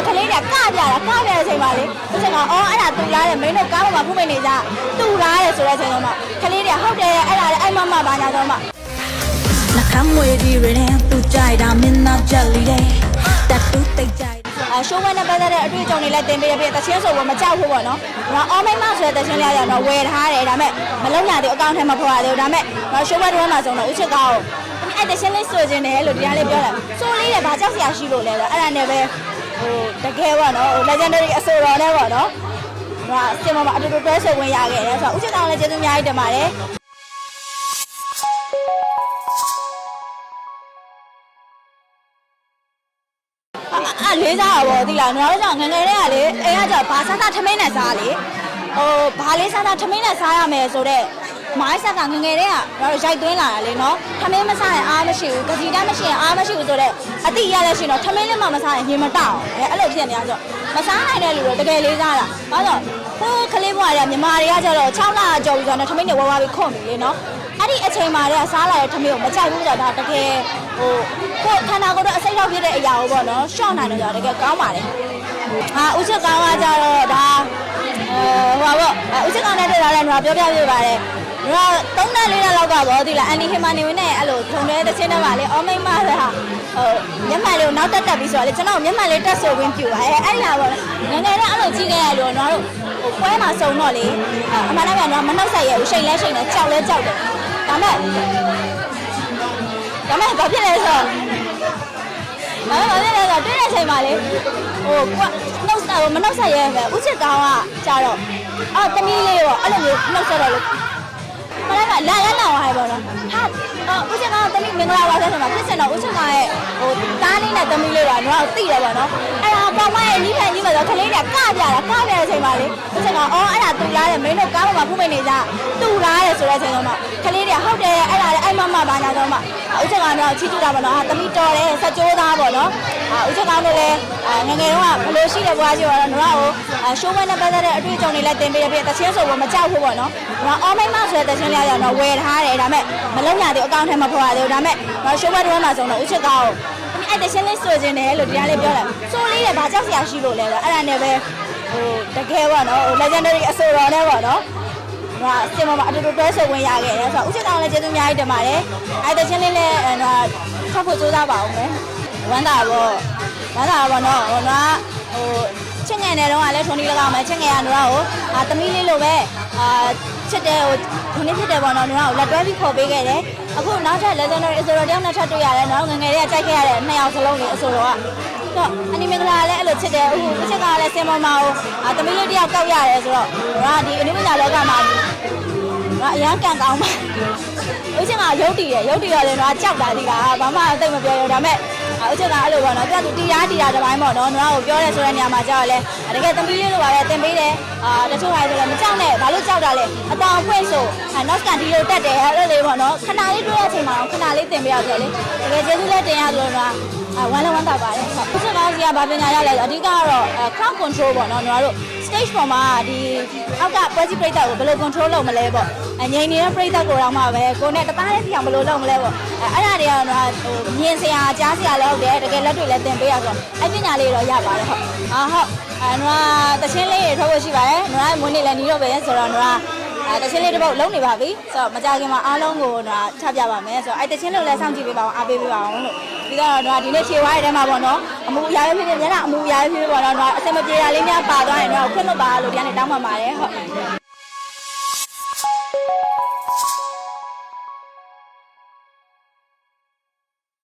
တော့ကလေးတွေကကပြတာကပြတဲ့အချိန်မှာလေဦးချက်ကအော်အဲ့ဒါတူလားတဲ့မင်းတို့ကားပေါ်မှာဖုတ်မိနေကြတူလားတဲ့ဆိုတဲ့အချိန်တော့မှကလေးတွေကဟုတ်တယ်အဲ့ဒါလေအဲ့မမဘာညာတော့မှနှခမ်းမွေဒီရတဲ့သူကြိုက်တာမင်းသားကြက်လီတဲ့တက်တူတိတ်ကြိုက်အရှိုးဝဲနဲ့ပတ်သက်တဲ့အတွေ့အကြုံတွေလည်းတင်ပေးရပြတချင်းဆိုတော့မကြောက်ဘူးပေါ့နော်။တော့အော်မိမဆိုတဲ့တချင်းလေးရတော့ဝယ်ထားတယ်ဒါပေမဲ့မလုံရသေးဘူးအကောင့်ထဲမှာဖော်ရသေးဘူးဒါပေမဲ့တော့ရှိုးဝဲတော့မှဆိုတော့ဥချစ်ကောက်အဲ့တချင်းလေးဆိုခြင်းတယ်လို့တရားလေးပြောတယ်။ဆိုလေးတယ်ဘာကြောက်စရာရှိလို့လဲဆိုအဲ့ဒါနဲ့ပဲ ဟိုတကယ်ပေါ့နော်ဟို legendary အဆိုတော်နဲ့ပေါ့နော်။ဟိုအစင်မမအတူတူတွဲဆိုဝင်ရခဲ့တယ်ဆိုတော့ဥချစ်ကောက်လည်းကျေးဇူးအများကြီးတင်ပါတယ်။အဲ့လေးစားတာပေါ့ဒီလားကျွန်တော်တို့ကငယ်ငယ်တည်းကလေအိမ်ကကျဘာစားစားထမင်းနဲ့စားလေဟိုဘာလေးစားစားထမင်းနဲ့စားရမယ်ဆိုတော့ မိုင်းဆက်ကငယ်ငယ်တည်းကကျွန်တော်တို့ရိုက်သွင်းလာတာလေနော်ထမင်းမစားရင်အားမရှိဘူးကတိတမ်းမရှိရင်အားမရှိဘူးဆိုတော့အတိရလည်းရှိရင်တော့ထမင်းလေးမှမစားရင်ရင်မတောက်အဲအဲ့လိုဖြစ်နေရဆိုမစားနိုင်တဲ့လူတွေတကယ်လေးစားတာဘာလို့ဟိုကလေးဘွားတွေကမြန်မာတွေကကျတော့6လကြော်ပြီးဆိုတော့ထမင်းတွေဝါဝါပြီးခွန်ပြီလေနော်အဲ့ဒီအချိန်မှာတည်းကစားလာတဲ့ထမင်းကိုမကြိုက်ဘူးဆိုတော့ဒါတကယ်ဟိုကိုယ်ခန္ဓာကိုယ်တော့အစိတ်တော့ဖြစ်တဲ့အရာကိုပေါ့နော်ရှော့နိုင်တယ်ဆိုတော့တကယ်ကောင်းပါတယ်ဟာဥချက်ကောင်းကကြတော့ဒါအဲဟိုပါပေါ့ဥချက်ကောင်းတဲ့တွေ့လာလဲကျွန်တော်ပြောပြပြပါတယ် ကျွန်တော်၃နှစ်၄နှစ်လောက်ကပေါ့ဒီလားအန်နီဟီမာနေဝင်နဲ့အဲ့လိုထုံတဲ့တချင်းတွေပါလေအော်မိတ်မဆိုတာဟိုမျက်မှန်လေးကိုနောက်တက်တက်ပြီးဆိုတော့လေကျွန်တော်မျက်မှန်လေးတက်ဆိုဝင်ပြူပါအဲအဲ့လာပေါ့ငယ်ငယ်တော့အဲ့လိုကြည့်ခဲ့ရလို့ကျွန်တော်တို့ဟိုပွဲမှာစုံတော့လေအမှန်တကယ်တော့မနှုတ်ဆက်ရဘူးရှိန်လဲရှိန်လဲကြောက်လဲကြောက်တယ်ဒါမဲ့ဒါမဲ့ဘာဖြစ်လဲဆိုတော့ဘာလို့လဲဆိုတော့တွေ့တဲ့အချိန်မှာလေဟိုကွနှုတ်ဆက်မနှုတ်ဆက်ရဲပဲဥချစ်ကောင်းကကြတော့အော်တမီးလေးပေါ့အဲ့လိုမျိုးနှုတ်ဆက်တော့လေ မလည်းကလာရလာဝိုင်းပေါ့နော်ဟာဥချစ်ကောင်းတမီးမင်္ဂလာပါဆိုတော့ဖြစ်စင်တော့ဥချစ်ကောင်းရဲ့ဟိုတားလေးနဲ့တမီးလေးတော့တော့သိတယ်ပေါ့နော်အဲ့ဒါကောင်မရဲ့နီးဖန်ကြီးမှာဆိုကလေးတွေကကပြတာကပြတဲ့အချိန်မှာလေဥချစ်ကောင်းအော်အဲ့ဒါတူလားတဲ့မင်းတို့ကားပေါ်မှာဖုတ်မိနေကြတူလားတဲ့ဆိုတဲ့အချိန်တော့မှကလေးတွေကဟုတ်တယ်အဲ့ဒါလေအဲ့မမဘာညာတော့မှဥချစ်ကောင်းတော့ချီးကျူးတာပေါ့နော်ဟာတမီးတော်တယ်ဆက်ကြိုးသားပေါ့နော် ဟာဥချစ်ကောင်းတို့လည်းငငယ်တော့ကဘလို့ရှိတဲ့ဘွားကြီးတော့တော့ရှိုးဝဲနဲ့ပတ်သက်တဲ့အတွေ့အကြုံတွေလည်းတင်ပေးရပြတချင်းဆိုတော့မကြောက်ဘူးပေါ့နော်တော့အော်မိမဆိုတဲ့တချင်းလေးရတော့ဝယ်ထားတယ်ဒါပေမဲ့မလုံရသေးဘူးအကောင့်ထဲမှာဖော်ရသေးဘူးဒါပေမဲ့တော့ရှိုးဝဲတော့မှဆိုတော့ဥချစ်ကောင်းအဲ့တချင်းလေးဆိုခြင်းတယ်လို့တရားလေးပြောတယ်ဆိုလေးတယ်ဘာကြောက်စရာရှိလို့လဲဆိုအဲ့ဒါနဲ့ပဲဟိုတကယ်ပေါ့နော်ဟို legendary အဆိုတော်နဲ့ပေါ့နော်ဟိုအစင်မမအတူတူတွဲဆိုဝင်ရခဲ့တယ်ဆိုတော့ဥချစ်ကောင်းလည်းကျေးဇူးအများကြီးတင်ပါတယ်အဲ့တချင်းလေးလည်းတော့ထောက်ဖို့ကြိုးစားပါအောင်မယ် ဝမ်းသာပေါ့ဝမ်းသာပေါ့နော်ဟိုတော့ဟိုချင်းငယ်နေတော့ကလည်းထုံးဒီလကောက်မယ်ချင်းငယ်ကတော့ဟိုအာတမီးလေးလိုပဲအာချစ်တယ်ဟိုခုနှစ်ဖြစ်တယ်ပေါ့နော်တို့ကလက်တွဲပြီးခေါ်ပေးခဲ့တယ်အခုနောက်ထပ် legendary အဆိုတော်တယောက်နဲ့ထပ်တွေ့ရတယ်နော်ငငယ်လေးကကြိုက်ခဲ့ရတဲ့နှစ်ယောက်စလုံးနေအဆိုတော်ကတော့အနီမင်္ဂလာလည်းအဲ့လိုချစ်တယ်အခုအချစ်ကလည်းစင်မော်မာကိုအာတမီးလေးတယောက်ကောက်ရတယ်ဆိုတော့တို့ကဒီအနီမင်္ဂလာလောကမှာဒီအရန်ကန်ကောင်းပါဦးချင်းကရုပ်တည်တယ်ရုပ်တည်ရတယ်တော့ကြောက်တာဒီကဘာမှသိမပြောရဒါပေမဲ့ ဦးချင်းကအဲ့လိုပေါ့နော်သူကတီရားတီရားတစ်ပိုင်းပေါ့နော်တို့ကပြောရဲဆိုတဲ့နေရာမှာကြောက်ရလဲတကယ်သမီးလေးလိုပါပဲတင်ပေးတယ်အာတချို့ဟာဆိုလည်းမကြောက်နဲ့ဘာလို့ကြောက်တာလဲအတောင်ဖွင့်ဆိုနောက်ကန်ဒီလိုတက်တယ်အဲ့လိုလေးပေါ့နော်ခဏလေးတွေ့တဲ့အချိန်မှာခဏလေးတင်ပေးရဆိုလေတကယ်ကျေးဇူးလည်းတင်ရဆိုတော့အဝမ်းလည်းဝမ်းသာပါတယ်ဟုတ်ဦးချင်းကောင်းစီကဗာပညာရလဲအဓိကကတော့ crowd control ပေါ့နော်တို့ stage ပေါ်မှာဒီအောက်ကပွဲစီပရိသတ်ကိုဘယ်လို control လုပ်မလဲပေါ့အငြိမ်နေတဲ့ပရိသတ်ကိုတော့မှပဲကိုနဲ့တသားလေးပြောင်ဘယ်လိုလုပ်မလဲပေါ့အဲ့အဲ့ဒါ တွေကတော့ဟိုမြင်စရာကြားစရာလည်းဟုတ်တယ်တကယ်လက်တွေ့လည်းသင်ပေးရဆိုအဲ့ပညာလေးတော့ရပါတယ်ဟုတ်အာဟုတ်အဲ့တော့တချင်းလေးတွေထုတ်ဖို့ရှိပါတယ်နွားမွေးနေ့လည်းနီးတော့ပဲဆိုတော့နွားအဲတချင်းလေးတစ်ပုတ်လုံးနေပါပြီဆိုတော့မကြခင်မှာအားလုံးကိုတော့ချပြပါမယ်ဆိုတော့အဲတချင်းလေးလည်းစောင့်ကြည့်ပေးပါအောင်အားပေးပေးပါအောင်လို့ပြီးတော့တော့ဒီနေ့ခြေဝါးရတဲ့မှာပေါ့နော်အမှုအရာရဖြစ်ဖြစ်မျက်နှာအမှုအရာရဖြစ်ဖြစ်ပေါ့နော်တော့အစမပြေတာလေးများပါသွားရင်တော့ခွင့်လွတ်ပါလို့ဒီကနေတောင်းပန်ပါတယ်ဟုတ်